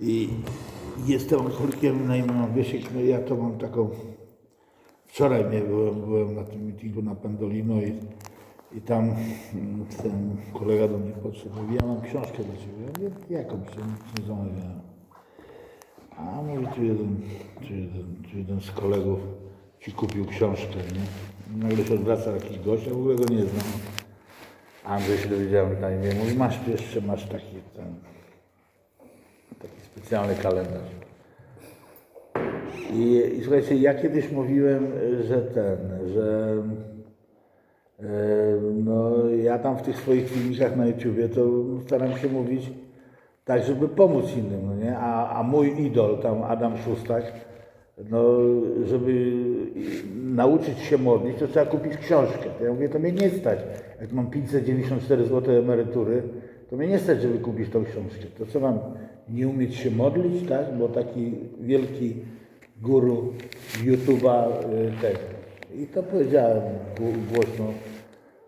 I jestem alkoholikiem na imię mam Wiesiek. No ja to mam taką... Wczoraj nie byłem, byłem na tym meetingu na Pendolino i, i tam mm, ten kolega do mnie podszedł. Mówi, ja mam książkę dla Ciebie. Ja jaką nic nie zamawiałem. A mówi, tu jeden, tu jeden, tu jeden z kolegów Ci kupił książkę, nie? Nagle się odwraca jakiś gość, ja w ogóle go nie znam. Andrzej się dowiedziałem na imię. Mówi, masz jeszcze, masz taki ten, specjalny kalendarz. I, I słuchajcie, ja kiedyś mówiłem, że ten, że no, ja tam w tych swoich filmikach na YouTubie to staram się mówić tak, żeby pomóc innym, no nie? A, a mój idol, tam Adam Szustak, no, żeby nauczyć się modlić, to trzeba kupić książkę. To ja mówię, to mnie nie stać. Jak mam 594 zł emerytury, to mnie nie stać, żeby kupić tą książkę. To co mam, nie umieć się modlić, tak? Bo taki wielki guru YouTube'a y, tego. I to powiedziałem gło- głośno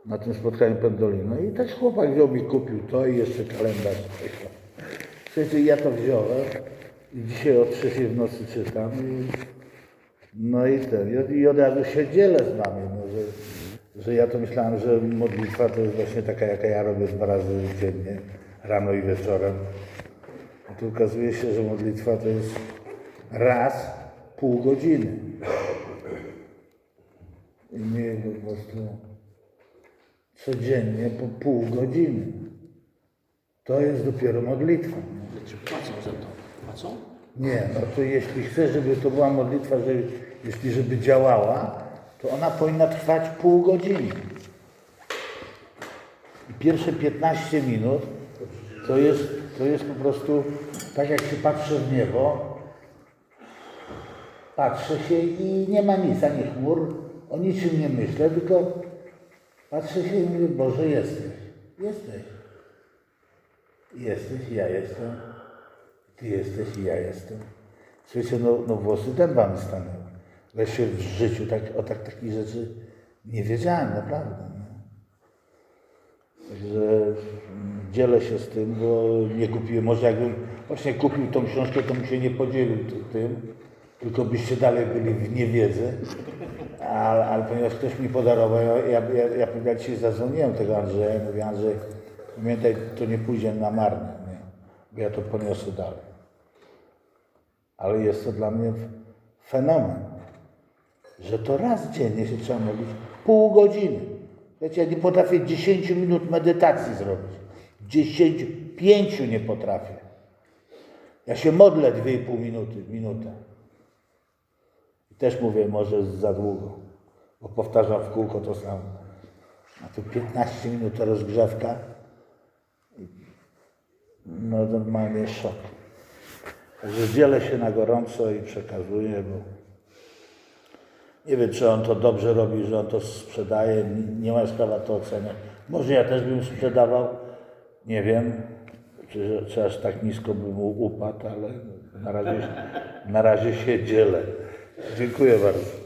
na tym spotkaniu Pendolino. I też chłopak wziął mi, kupił to i jeszcze kalendarz. Słuchajcie, ja to wziąłem i dzisiaj o trzeciej w nocy czytam i no i ten, i od razu się dzielę z wami, no, że, że ja to myślałem, że modlitwa to jest właśnie taka, jaka ja robię dwa razy dziennie, rano i wieczorem. A tu okazuje się, że modlitwa to jest raz pół godziny. I my po prostu codziennie po pół godziny. To jest dopiero modlitwa. Czy płacą za to? Płacą? Nie, no to jeśli chcesz, żeby to była modlitwa, że jeśli żeby działała, to ona powinna trwać pół godziny. I pierwsze 15 minut to jest, to jest po prostu tak jak się patrzę w niebo, patrzę się i nie ma nic, ani chmur, o niczym nie myślę, tylko patrzę się i mówię, Boże jesteś, jesteś. Jesteś, ja jestem. Ty jesteś i ja jestem. Słuchajcie, no, no włosy dęba mi stanęły. Ja się w życiu tak, o tak, takich rzeczy nie wiedziałem, naprawdę. Nie? Także mm, dzielę się z tym, bo nie kupiłem. Może jakbym właśnie kupił tą książkę, to bym się nie podzielił ty- tym, tylko byście dalej byli w niewiedzy. Ale, ale ponieważ ktoś mi podarował, ja, ja, ja, ja, ja dzisiaj zadzwoniłem tego Andrzeja i mówię, Andrzej, pamiętaj, to nie pójdzie na marne, nie? bo ja to poniosę dalej. Ale jest to dla mnie fenomen, że to raz dziennie się trzeba modlić pół godziny. Wiecie, ja nie potrafię 10 minut medytacji zrobić. 10, 5 nie potrafię. Ja się modlę 2,5 minuty, minutę. I też mówię, może za długo, bo powtarzam w kółko to samo. A tu 15 minut rozgrzewka. No normalnie szok. Także dzielę się na gorąco i przekazuję, bo nie wiem, czy on to dobrze robi, że on to sprzedaje. Nie- ma sprawa to oceniać. Może ja też bym sprzedawał. Nie wiem, czy, czy aż tak nisko by mu upadł, ale na razie, na razie się dzielę. Dziękuję bardzo.